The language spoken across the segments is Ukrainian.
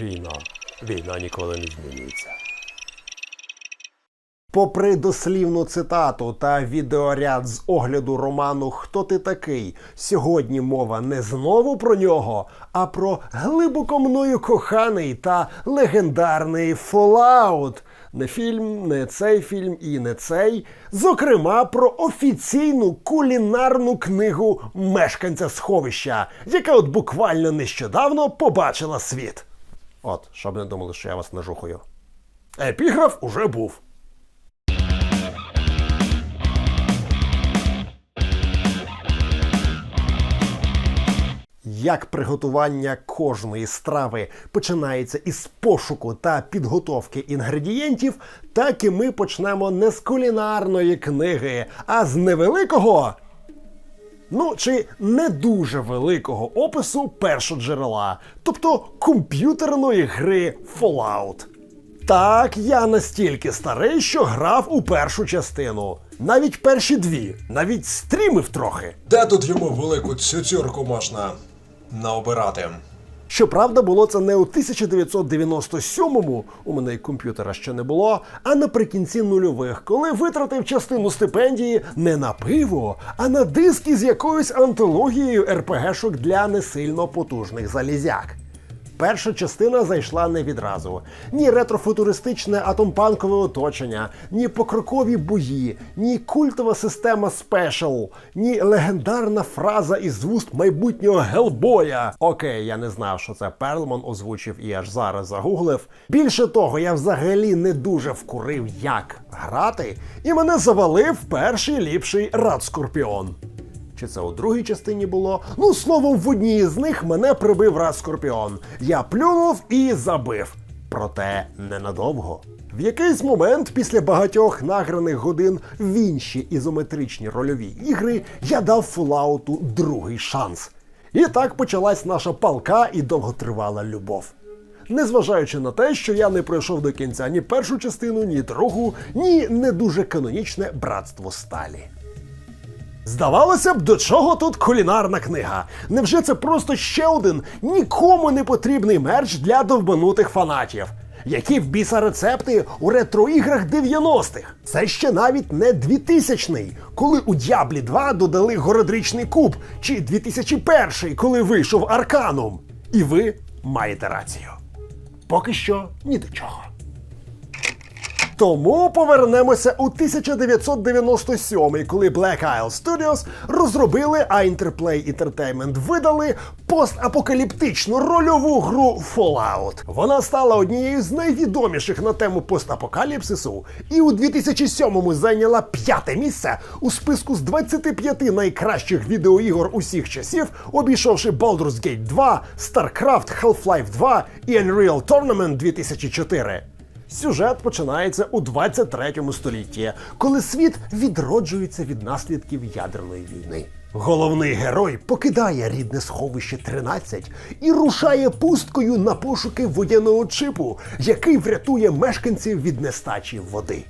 Війна. Війна ніколи не змінюється. Попри дослівну цитату та відеоряд з огляду роману Хто ти такий? Сьогодні мова не знову про нього, а про глибоко мною коханий та легендарний Fallout. Не фільм, не цей фільм і не цей. Зокрема, про офіційну кулінарну книгу мешканця сховища, яка от буквально нещодавно побачила світ. От, щоб не думали, що я вас нажухаю. Епіграф уже був. Як приготування кожної страви починається із пошуку та підготовки інгредієнтів, так і ми почнемо не з кулінарної книги, а з невеликого, ну чи не дуже великого опису першоджерела, тобто комп'ютерної гри Fallout. Так, я настільки старий, що грав у першу частину. Навіть перші дві, навіть стрімив трохи. Де тут йому велику цюцюрку можна наобирати? Щоправда, було це не у 1997-му, у мене й комп'ютера ще не було, а наприкінці нульових, коли витратив частину стипендії не на пиво, а на диски з якоюсь антологією РПГшок для не сильно потужних залізяк. Перша частина зайшла не відразу. Ні ретрофутуристичне атомпанкове оточення, ні покрокові бої, ні культова система спешл, ні легендарна фраза із вуст майбутнього Гелбоя. Окей, я не знав, що це Перлман озвучив і аж зараз загуглив. Більше того, я взагалі не дуже вкурив, як грати, і мене завалив перший ліпший Рад Скорпіон. Чи це у другій частині було? Ну, словом, в одній з них мене прибив раз скорпіон. Я плюнув і забив. Проте ненадовго. В якийсь момент, після багатьох награних годин в інші ізометричні рольові ігри, я дав Фулауту другий шанс. І так почалась наша палка і довготривала любов. Незважаючи на те, що я не пройшов до кінця ні першу частину, ні другу, ні не дуже канонічне братство сталі. Здавалося б, до чого тут кулінарна книга? Невже це просто ще один нікому не потрібний мерч для довбанутих фанатів? Які в біса рецепти у ретроіграх 90-х? Це ще навіть не 2000-й, коли у Дяблі 2 додали городрічний куб, чи 2001, коли вийшов Арканум. І ви маєте рацію. Поки що ні до чого. Тому повернемося у 1997, коли Black Isle Studios розробили, а Interplay Entertainment видали постапокаліптичну рольову гру Fallout. Вона стала однією з найвідоміших на тему постапокаліпсису, і у 2007-му зайняла п'яте місце у списку з 25 найкращих відеоігор усіх часів, обійшовши Baldur's Gate 2, StarCraft, Half-Life 2 і Unreal Tournament 2004. Сюжет починається у 23 столітті, коли світ відроджується від наслідків ядерної війни. Головний герой покидає рідне сховище 13 і рушає пусткою на пошуки водяного чипу, який врятує мешканців від нестачі води.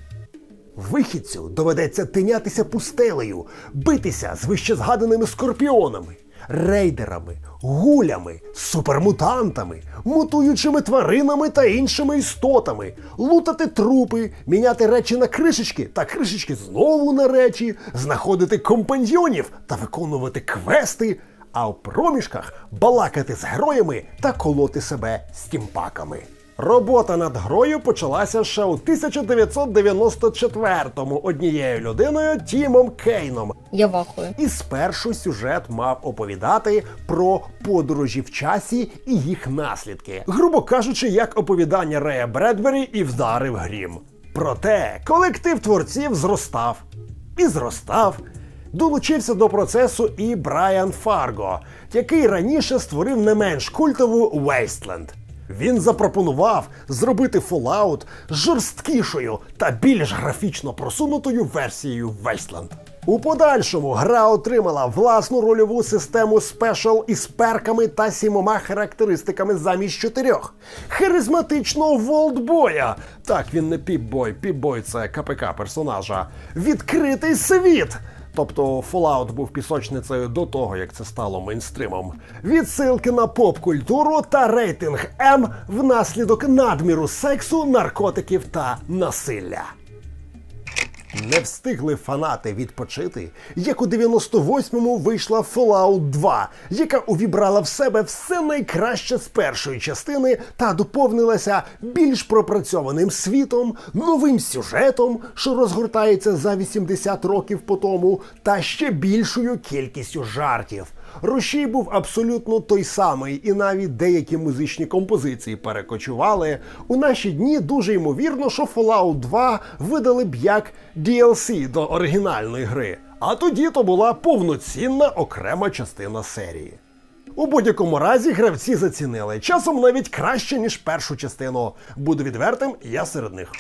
Вихідцю доведеться тинятися пустелею, битися з вищезгаданими скорпіонами, рейдерами, гулями, супермутантами, мутуючими тваринами та іншими істотами, лутати трупи, міняти речі на кришечки та кришечки знову на речі, знаходити компаньйонів та виконувати квести, а в проміжках балакати з героями та колоти себе стімпаками. Робота над грою почалася ще у 1994-му однією людиною Тімом Кейном. Я вахую. І спершу сюжет мав оповідати про подорожі в часі і їх наслідки, грубо кажучи, як оповідання Рея Бредбері і вдарив грім. Проте колектив творців зростав і зростав. Долучився до процесу і Брайан Фарго, який раніше створив не менш культову Wasteland. Він запропонував зробити Fallout жорсткішою та більш графічно просунутою версією Wasteland. У подальшому гра отримала власну рольову систему спешл із перками та сімома характеристиками замість чотирьох. Харизматичного волдбоя. Так він не піпбой, піпбой це КПК персонажа. Відкритий світ Тобто Fallout був пісочницею до того, як це стало мейнстримом. Відсилки на поп-культуру та рейтинг М внаслідок надміру сексу, наркотиків та насилля. Не встигли фанати відпочити, як у 98-му вийшла Fallout 2, яка увібрала в себе все найкраще з першої частини та доповнилася більш пропрацьованим світом, новим сюжетом, що розгортається за 80 років по тому, та ще більшою кількістю жартів. Рушій був абсолютно той самий, і навіть деякі музичні композиції перекочували. У наші дні дуже ймовірно, що Fallout 2 видали б як DLC до оригінальної гри. А тоді то була повноцінна окрема частина серії. У будь-якому разі гравці зацінили часом навіть краще, ніж першу частину. Буду відвертим, я серед них.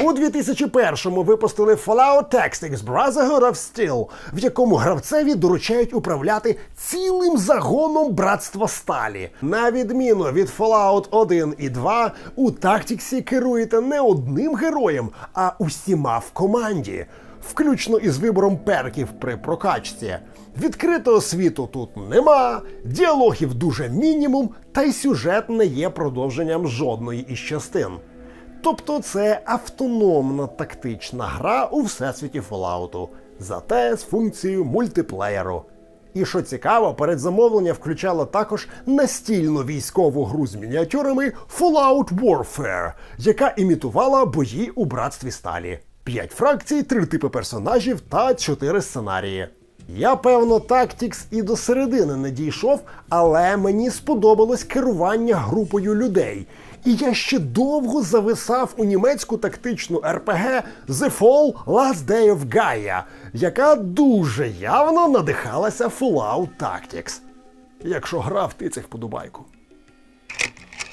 У 2001-му випустили Fallout Tactics Brotherhood of Steel, в якому гравцеві доручають управляти цілим загоном братства сталі. На відміну від Fallout 1 і 2, у Tactics керуєте не одним героєм, а усіма в команді, включно із вибором перків при прокачці. Відкритого світу тут нема, діалогів дуже мінімум, та й сюжет не є продовженням жодної із частин. Тобто це автономна тактична гра у всесвіті Fallout, зате з функцією мультиплеєру. І що цікаво, передзамовлення включало також настільну військову гру з мініатюрами Fallout Warfare, яка імітувала бої у братстві сталі. П'ять фракцій, три типи персонажів та чотири сценарії. Я, певно, Tactics і до середини не дійшов, але мені сподобалось керування групою людей. І я ще довго зависав у німецьку тактичну РПГ The Fall Last Day of Gaia, яка дуже явно надихалася Fallout Tactics. Якщо гра втицях вподобайку.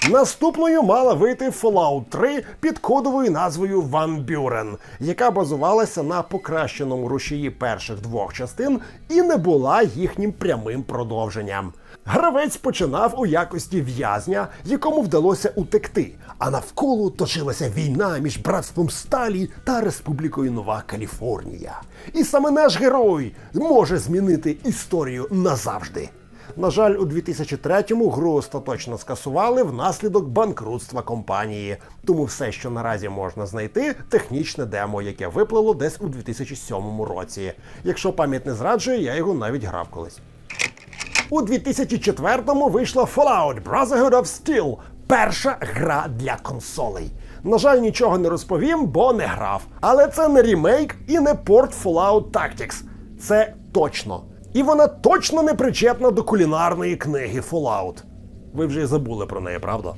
Наступною мала вийти Fallout 3 під кодовою назвою Van Buren, яка базувалася на покращеному рушії перших двох частин і не була їхнім прямим продовженням. Гравець починав у якості в'язня, якому вдалося утекти, а навколо точилася війна між братством Сталі та Республікою Нова Каліфорнія. І саме наш герой може змінити історію назавжди. На жаль, у 2003-му гру остаточно скасували внаслідок банкрутства компанії. Тому все, що наразі можна знайти, технічне демо, яке виплило десь у 2007 році. Якщо пам'ять не зраджує, я його навіть грав колись. У 2004-му вийшла Fallout Brotherhood of Steel, перша гра для консолей. На жаль, нічого не розповім, бо не грав. Але це не ремейк і не порт Fallout Tactics. Це точно. І вона точно не причетна до кулінарної книги Fallout. Ви вже й забули про неї, правда?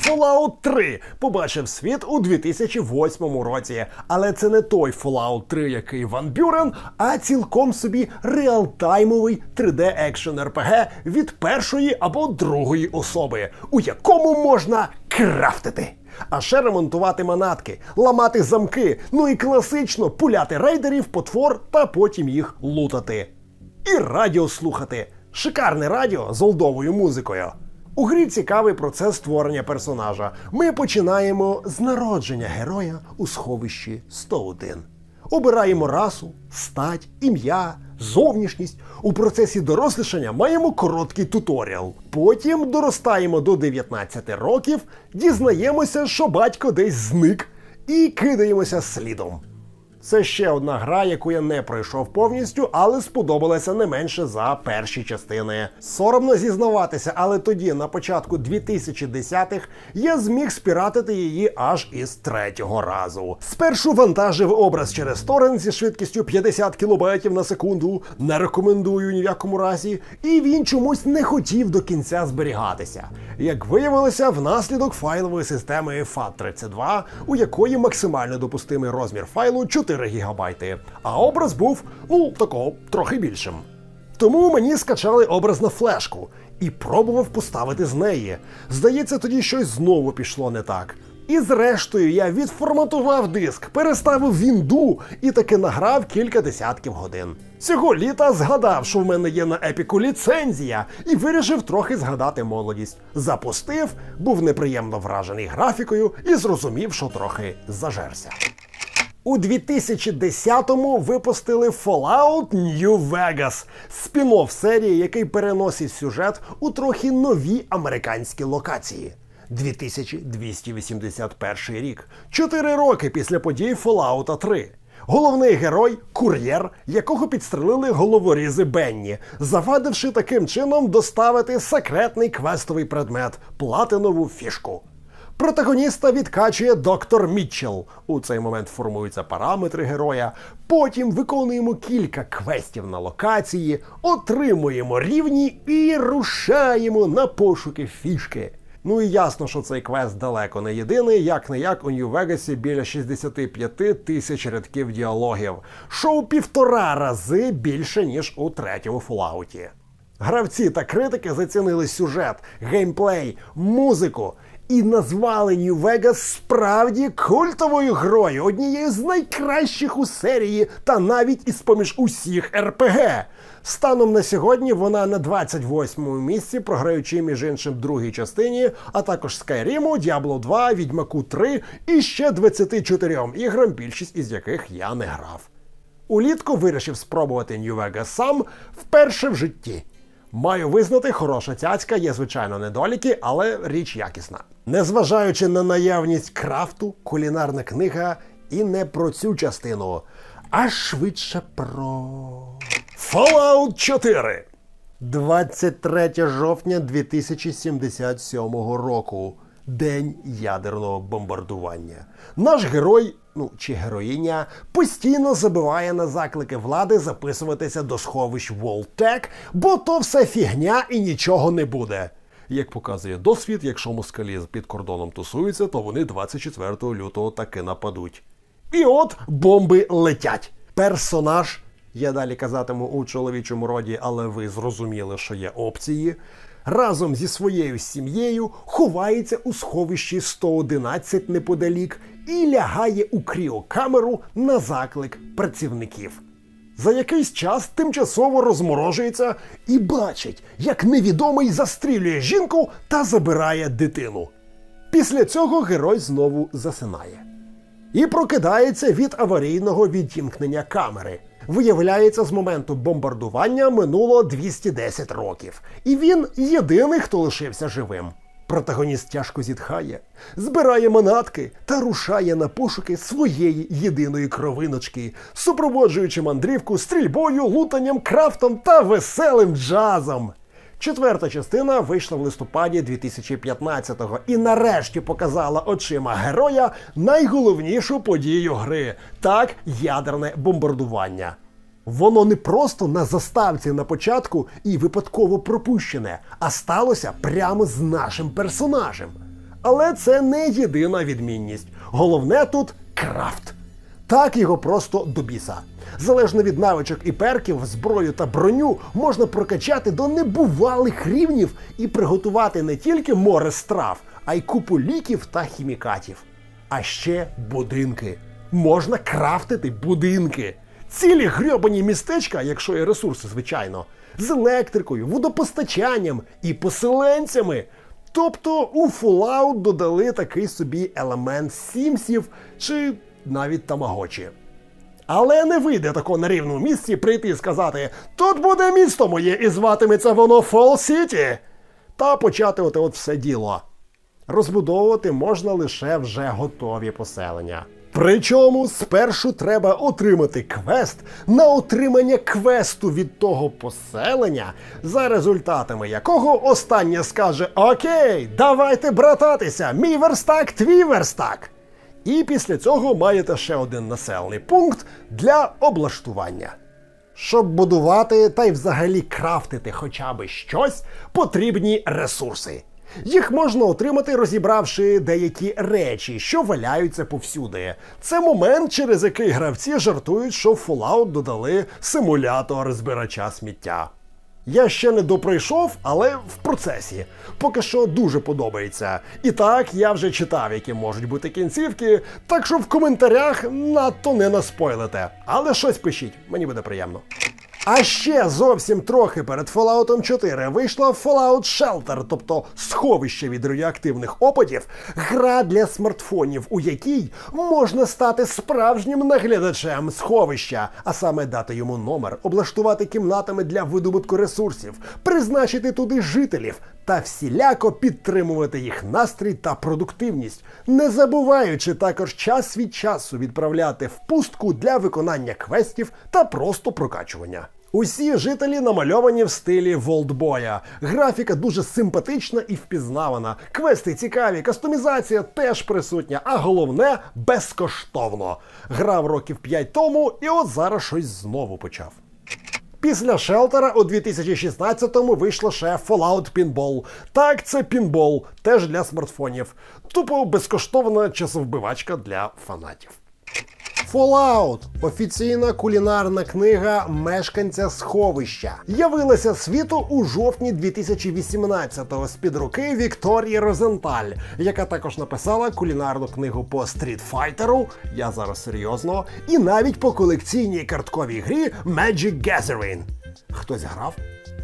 Fallout 3 побачив світ у 2008 році, але це не той Fallout 3, який Ван Бюрен, а цілком собі реалтаймовий 3D екшен RPG від першої або другої особи, у якому можна крафтити. А ще ремонтувати манатки, ламати замки, ну і класично пуляти рейдерів, потвор та потім їх лутати. І радіо слухати. Шикарне радіо з олдовою музикою. У грі цікавий процес створення персонажа. Ми починаємо з народження героя у сховищі 101. Обираємо расу, стать, ім'я, зовнішність. У процесі дорослішання маємо короткий туторіал. Потім доростаємо до 19 років, дізнаємося, що батько десь зник, і кидаємося слідом. Це ще одна гра, яку я не пройшов повністю, але сподобалася не менше за перші частини. Соромно зізнаватися, але тоді, на початку 2010-х, я зміг спіратити її аж із третього разу. Спершу вантажив образ через торрент зі швидкістю 50 кБ на секунду. Не рекомендую ні в якому разі. І він чомусь не хотів до кінця зберігатися. Як виявилося, внаслідок файлової системи FAT32, у якої максимально допустимий розмір файлу 4 гігабайти, а образ був, ну, такого, трохи більшим. Тому мені скачали образ на флешку і пробував поставити з неї. Здається, тоді щось знову пішло не так. І зрештою я відформатував диск, переставив вінду і таки награв кілька десятків годин. Цього літа згадав, що в мене є на епіку ліцензія, і вирішив трохи згадати молодість. Запустив, був неприємно вражений графікою і зрозумів, що трохи зажерся. У 2010-му випустили Fallout New Vegas, спін-офф серії, який переносить сюжет у трохи нові американські локації. 2281 рік, чотири роки після подій Fallout 3. Головний герой кур'єр, якого підстрелили головорізи Бенні, завадивши таким чином доставити секретний квестовий предмет платинову фішку. Протагоніста відкачує доктор Мітчелл. У цей момент формуються параметри героя. Потім виконуємо кілька квестів на локації, отримуємо рівні і рушаємо на пошуки фішки. Ну і ясно, що цей квест далеко не єдиний, як не як у Нью-Вегасі біля 65 тисяч рядків діалогів, що у півтора рази більше, ніж у третьому Фоллауті. Гравці та критики зацінили сюжет, геймплей, музику і назвали Нью-Вегас справді культовою грою, однією з найкращих у серії та навіть із поміж усіх РПГ. Станом на сьогодні вона на 28-му місці, програючи між іншим другій частині, а також Скайріму, Діабло 2, Відьмаку 3 і ще 24 іграм, більшість із яких я не грав. Улітку вирішив спробувати New Vegas сам вперше в житті. Маю визнати, хороша цяцька, є звичайно недоліки, але річ якісна. Незважаючи на наявність крафту, кулінарна книга і не про цю частину, а швидше про Fallout 4. 23 жовтня 2077 року. День ядерного бомбардування. Наш герой, ну чи героїня, постійно забиває на заклики влади записуватися до сховищ Волтек, бо то все фігня і нічого не буде. Як показує досвід, якщо москалі під кордоном тусуються, то вони 24 лютого таки нападуть. І от бомби летять. Персонаж, я далі казатиму у чоловічому роді, але ви зрозуміли, що є опції. Разом зі своєю сім'єю ховається у сховищі 111 неподалік і лягає у кріокамеру на заклик працівників. За якийсь час тимчасово розморожується і бачить, як невідомий застрілює жінку та забирає дитину. Після цього герой знову засинає і прокидається від аварійного відімкнення камери. Виявляється, з моменту бомбардування минуло 210 років, і він єдиний, хто лишився живим. Протагоніст тяжко зітхає, збирає манатки та рушає на пошуки своєї єдиної кровиночки, супроводжуючи мандрівку стрільбою, лутанням, крафтом та веселим джазом. Четверта частина вийшла в листопаді 2015-го і нарешті показала очима героя найголовнішу подію гри так ядерне бомбардування. Воно не просто на заставці на початку і випадково пропущене, а сталося прямо з нашим персонажем. Але це не єдина відмінність. Головне тут крафт. Так його просто до біса. Залежно від навичок і перків, зброю та броню можна прокачати до небувалих рівнів і приготувати не тільки море страв, а й купу ліків та хімікатів. А ще будинки. Можна крафтити будинки. Цілі грьобані містечка, якщо є ресурси, звичайно, з електрикою, водопостачанням і поселенцями. Тобто у Fallout додали такий собі елемент сімсів чи навіть тамагочі. Але не вийде тако на рівному місці прийти і сказати: тут буде місто моє, і зватиметься воно Фол Сіті. Та почати от, все діло. Розбудовувати можна лише вже готові поселення. Причому спершу треба отримати квест на отримання квесту від того поселення, за результатами якого останнє скаже: Окей, давайте брататися, мій верстак, твій верстак. І після цього маєте ще один населений пункт для облаштування. Щоб будувати та й взагалі крафтити хоча б щось, потрібні ресурси. Їх можна отримати, розібравши деякі речі, що валяються повсюди. Це момент, через який гравці жартують, що в Fallout додали симулятор збирача сміття. Я ще не доприйшов, але в процесі. Поки що дуже подобається. І так, я вже читав, які можуть бути кінцівки, так що в коментарях надто не наспойлите. Але щось пишіть, мені буде приємно. А ще зовсім трохи перед Fallout 4 вийшла Fallout Shelter, тобто сховище від радіоактивних опадів, гра для смартфонів, у якій можна стати справжнім наглядачем сховища, а саме дати йому номер, облаштувати кімнатами для видобутку ресурсів, призначити туди жителів та всіляко підтримувати їх настрій та продуктивність, не забуваючи також час від часу відправляти в пустку для виконання квестів та просто прокачування. Усі жителі намальовані в стилі Волдбоя. Графіка дуже симпатична і впізнавана. Квести цікаві, кастомізація теж присутня, а головне безкоштовно. Грав років 5 тому, і от зараз щось знову почав. Після Шелтера у 2016-му вийшло ще Fallout Pinball. Так, це пінбол, теж для смартфонів. Тупо безкоштовна часовбивачка для фанатів. Fallout – офіційна кулінарна книга мешканця сховища. Явилася світу у жовтні 2018-го з-під руки Вікторії Розенталь, яка також написала кулінарну книгу по стрітфайтеру. Я зараз серйозно, і навіть по колекційній картковій грі Magic Gathering. Хтось грав?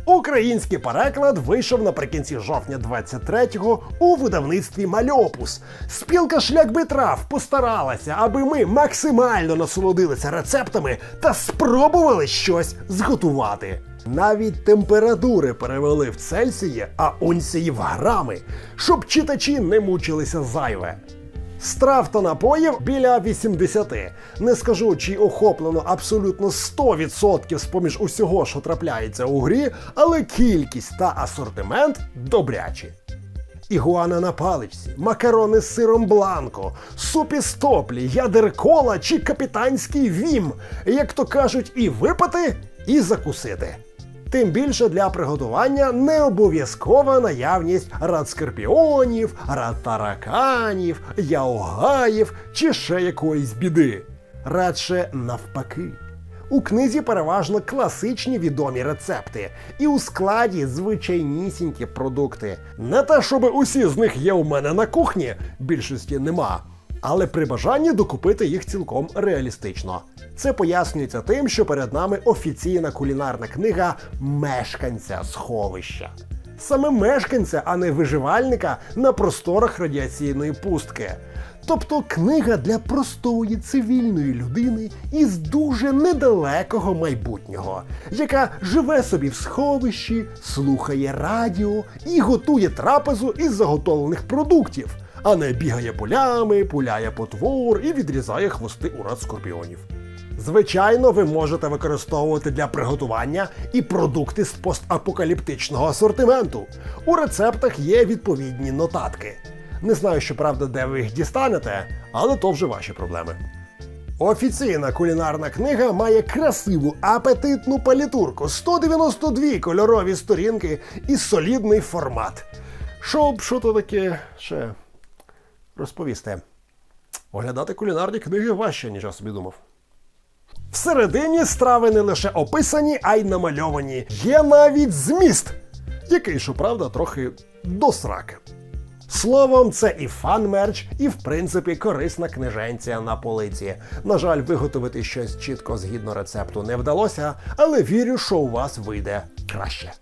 Український переклад вийшов наприкінці жовтня 23-го у видавництві Мальопус. Спілка шлях би постаралася, аби ми максимально насолодилися рецептами та спробували щось зготувати. Навіть температури перевели в Цельсії, а унції в грами, щоб читачі не мучилися зайве. Страв та напоїв біля 80. Не скажу, чи охоплено абсолютно 100% з-поміж усього, що трапляється у грі, але кількість та асортимент добрячі. Ігуана на паличці, макарони з сиром бланко, супі стоплі, ядер кола чи капітанський вім, як то кажуть, і випити, і закусити. Тим більше для приготування не обов'язкова наявність радскорпіонів, радтараканів, яогаїв чи ще якоїсь біди. Радше навпаки. У книзі переважно класичні відомі рецепти, і у складі звичайнісінькі продукти. Не те, щоб усі з них є у мене на кухні, більшості нема. Але при бажанні докупити їх цілком реалістично. Це пояснюється тим, що перед нами офіційна кулінарна книга мешканця сховища. Саме мешканця, а не виживальника на просторах радіаційної пустки. Тобто книга для простої цивільної людини із дуже недалекого майбутнього, яка живе собі в сховищі, слухає радіо і готує трапезу із заготовлених продуктів, а не бігає полями, пуляє потвор і відрізає хвости урад скорпіонів. Звичайно, ви можете використовувати для приготування і продукти з постапокаліптичного асортименту. У рецептах є відповідні нотатки. Не знаю, щоправда, де ви їх дістанете, але то вже ваші проблеми. Офіційна кулінарна книга має красиву апетитну палітурку, 192 кольорові сторінки і солідний формат. Щоб що то таке ще розповісти. Оглядати кулінарні книги важче, ніж я собі думав. Всередині страви не лише описані, а й намальовані. Є навіть зміст, який, щоправда, трохи до сраки. Словом, це і фан-мерч, і в принципі корисна книженція на полиці. На жаль, виготовити щось чітко згідно рецепту не вдалося, але вірю, що у вас вийде краще.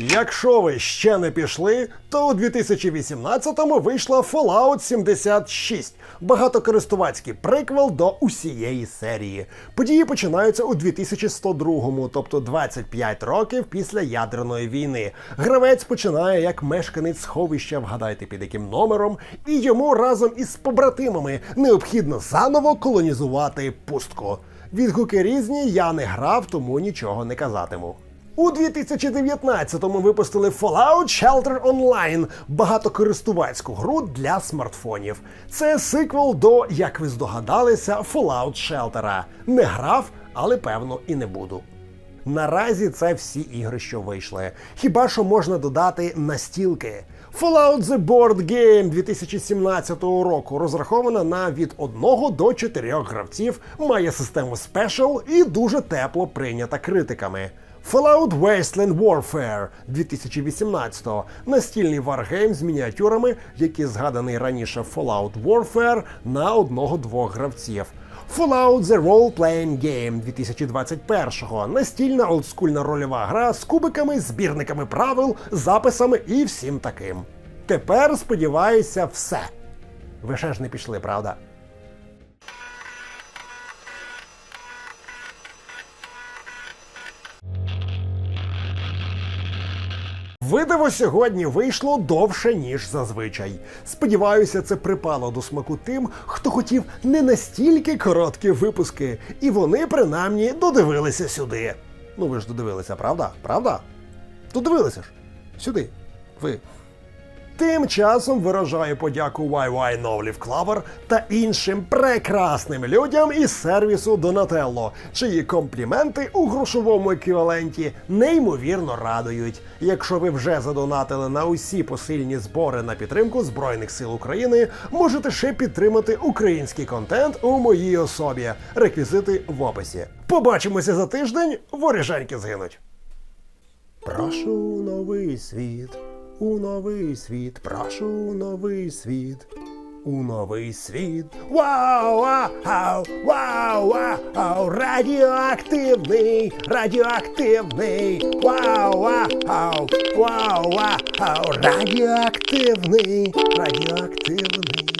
Якщо ви ще не пішли, то у 2018-му вийшла Fallout 76, багатокористувацький приквел до усієї серії. Події починаються у 2102-му, тобто 25 років після ядерної війни. Гравець починає як мешканець сховища, вгадайте під яким номером, і йому разом із побратимами необхідно заново колонізувати пустку. Відгуки різні, я не грав, тому нічого не казатиму. У 2019-му випустили Fallout Shelter Online – багатокористувацьку гру для смартфонів. Це сиквел до, як ви здогадалися, Fallout Shelter. Не грав, але певно і не буду. Наразі це всі ігри, що вийшли. Хіба що можна додати настілки. Fallout The Board Game 2017 року розрахована на від 1 до 4 гравців, має систему Special і дуже тепло прийнята критиками. Fallout Wasteland Warfare 2018 настільний варгейм з мініатюрами, який згаданий раніше Fallout Warfare на одного-двох гравців. Fallout The Role Playing Game 2021-го настільна олдскульна рольова гра з кубиками, збірниками правил, записами і всім таким. Тепер сподіваюся, все. Ви ще ж не пішли, правда? Видиво сьогодні вийшло довше, ніж зазвичай. Сподіваюся, це припало до смаку тим, хто хотів не настільки короткі випуски, і вони принаймні додивилися сюди. Ну ви ж додивилися, правда? Правда? Додивилися ж. Сюди. Ви. Тим часом виражаю подяку YY Novliv Clover та іншим прекрасним людям із сервісу Donatello, чиї компліменти у грошовому еквіваленті неймовірно радують. Якщо ви вже задонатили на усі посильні збори на підтримку Збройних сил України, можете ще підтримати український контент у моїй особі. Реквізити в описі. Побачимося за тиждень, воріженьки згинуть. Прошу новий світ, у новий світ, прошу у новий світ. У новий світ. Вау, вау, вау, вау, радіоактивний, радіоактивний. Вау, вау, вау, вау, радіоактивний, радіоактивний.